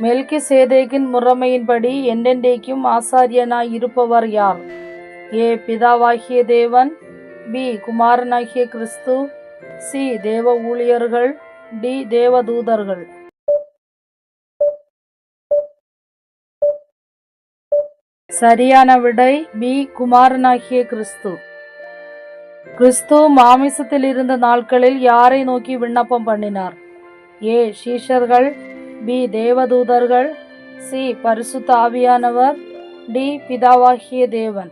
மெல்கி சேதேக்கின் முறைமையின்படி என்றென்றைக்கும் ஆசாரியனாய் இருப்பவர் யார்? ஏ. பிதாவாகிய தேவன் பி. குமாரனாகிய கிறிஸ்து சி. தேவ ஊழியர்கள் டி. தேவதூதர்கள். சரியான விடை பி. குமாரனாகிய கிறிஸ்து. கிறிஸ்து மாமிசத்தில் இருந்த நாட்களில் யாரை நோக்கி விண்ணப்பம் பண்ணினார்? ஏ. சீஷர்கள் பி. தேவதூதர்கள் சி. பரிசுத்த ஆவியானவர் டி. பிதாவாகிய தேவன்.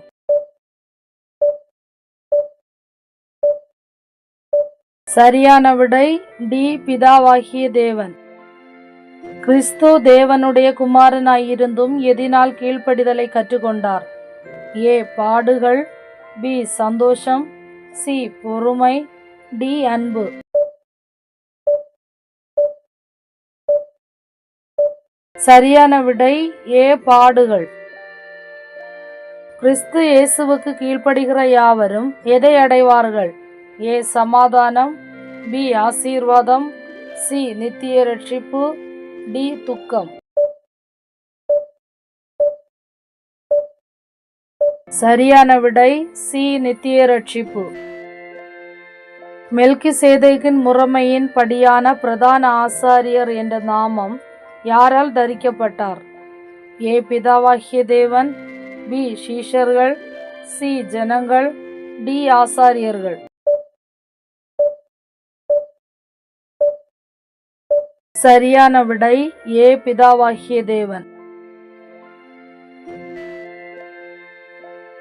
சரியான விடை டி. பிதாவாகிய தேவன். கிறிஸ்து தேவனுடைய குமாரனாயிருந்தும் எதினால் கீழ்ப்படிதலை கற்றுக்கொண்டார். ஏ. பாடுகள் பி. சந்தோஷம் சி. பொறுமை டி. அன்பு. சரியான விடை ஏ பாடுகள். கிறிஸ்து இயேசுவுக்கு கீழ்ப்படுகிற யாவரும் எதை அடைவார்கள்? ஏ சமாதானம் பி ஆசீர்வாதம் சி நித்திய ரட்சிப்பு டி துக்கம். சரியான விடை சி நித்திய ரட்சிப்பு. மெல்கி சேதைக்கின் முறைமையின் படியான பிரதான ஆசாரியர் என்ற நாமம் யாரால் தரிக்கப்பட்டார்? ஏ பிதாவாகிய தேவன் பி சீஷர்கள் சி ஜனங்கள் டி ஆசாரியர்கள். சரியான விடை ஏ பிதாவாகிய தேவன்.